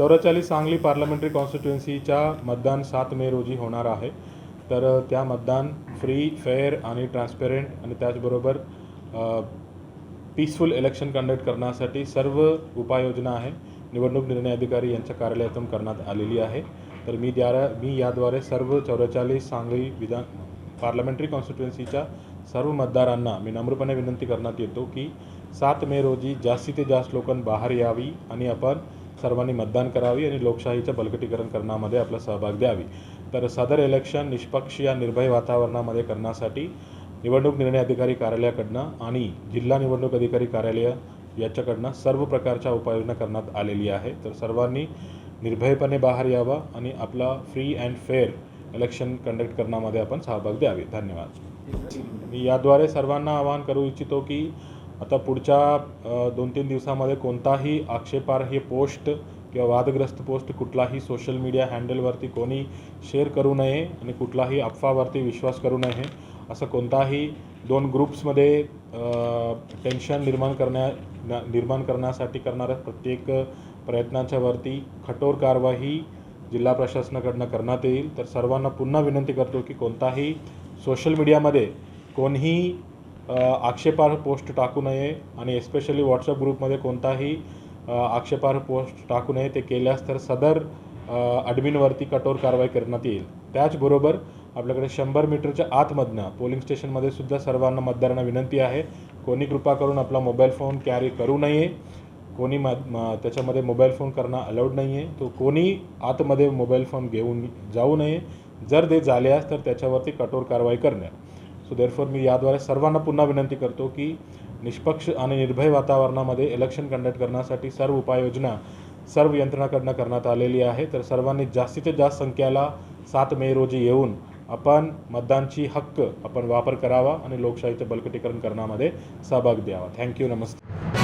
चौवेचाळीस सांगली पार्लमेंटरी कॉन्स्टिट्युएन्सीच्या मतदान सात मे रोजी होणार आहे. तर त्या मतदान फ्री फेअर आणि ट्रान्सपेरंट आणि त्याचबरोबर पीसफुल इलेक्शन कंडक्ट करण्यासाठी सर्व उपाययोजना आहे. निवडणूक निर्णय अधिकारी यांच्या कार्यालयातून करण्यात आलेली आहे. तर मी द्वारा मी याद्वारे सर्व चौवेचाळीस सांगली विधान पार्लमेंटरी कॉन्स्टिट्युएन्सीच्या सर्व मतदारांना मी नम्रपणे विनंती करण्यात येतो की सात मे रोजी जास्तीत जास्त लोकांनी बाहेर यावी आणि आपण सर्वांनी मतदान करावी आणि लोकशाहीचं बलकटीकरण करण्यामध्ये आपला सहभाग द्यावी. तर सदर इलेक्शन निष्पक्ष या निर्भय वातावरणामध्ये करण्यासाठी निवडणूक निर्णय अधिकारी कार्यालयाकडनं आणि जिल्हा निवडणूक अधिकारी कार्यालय याच्याकडनं सर्व प्रकारच्या उपाययोजना करण्यात आलेली आहे. तर सर्वांनी निर्भयपणे बाहेर यावा आणि आपला free and fair election conduct करण्यामध्ये आपण सहभाग द्यावे. धन्यवाद. मी याद्वारे सर्वांना आवाहन करू इच्छितो की आता पुढच्या दोन तीन दिवसामध्ये कोणताही आक्षेपार्ह पोस्ट किंवा वादग्रस्त पोस्ट कुठलाही सोशल मीडिया हँडलवरती कोणी शेअर करू नये आणि कुठलाही अफवावरती विश्वास करू नये असं कोणताही दोन ग्रुप्समध्ये टेन्शन निर्माण करण्या न- निर्माण करण्यासाठी करणाऱ्या प्रत्येक प्रयत्नाच्या वरती कठोर कारवाई जिल्हा प्रशासनाकडनं करण्यात येईल. तर सर्वांना पुन्हा विनंती करतो की कोणताही सोशल मीडियामध्ये कोणीही आक्षेपार्ह पोस्ट टाकू नये आणि एस्पेशली व्हॉट्सअप ग्रुपमध्ये कोणताही आक्षेपार्ह पोस्ट टाकू नये. ते केल्यास तर सदर ॲडमिनवरती कठोर कारवाई करण्यात येईल. त्याचबरोबर आपल्याकडे शंभर मीटरच्या आतमधनं पोलिंग स्टेशनमध्ये सुद्धा सर्वांना मतदारांना विनंती आहे कोणी कृपा करून आपला मोबाईल फोन कॅरी करू नये. कोणी म त्याच्यामध्ये मोबाईल फोन करणं अलाउड नाही आहे तो कोणी आतमध्ये मोबाईल फोन घेऊन जाऊ नये. जर ते झाल्यास तर त्याच्यावरती कठोर कारवाई करणे सो देरफॉर मी याद्वारे सर्वांना पुन्हा विनंती करतो की निष्पक्ष आणि निर्भय वातावरणामध्ये इलेक्शन कंडक्ट करण्यासाठी सर्व उपाययोजना सर्व यंत्रणाकडनं करण्यात आलेली आहे. तर सर्वांनी जास्तीत जास्त संख्येला सात मे रोजी येऊन आपण मतदानची हक्क आपण वापर करावा आणि लोकशाहीचं बळकटीकरण करण्यामध्ये सहभाग द्यावा. थँक्यू नमस्ते